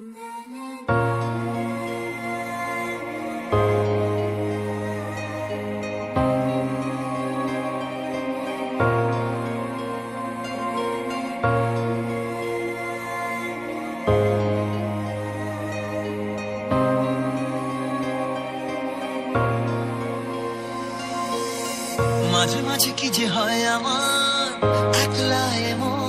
মাঝে মাঝে কি যে হয় আমার একলা এমন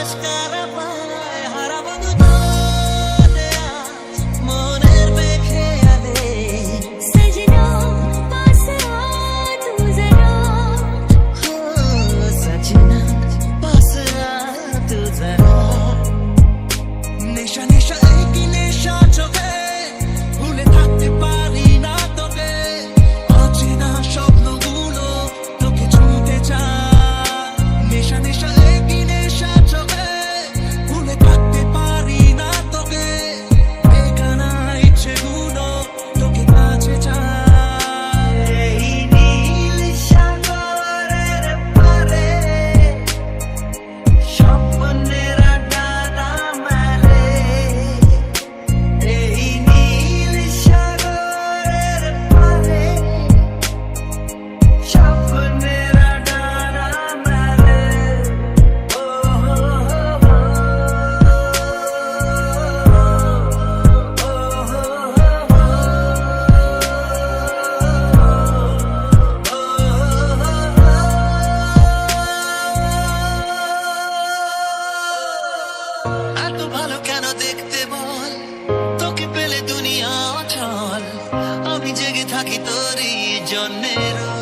sekarang তোরই জন্যেরও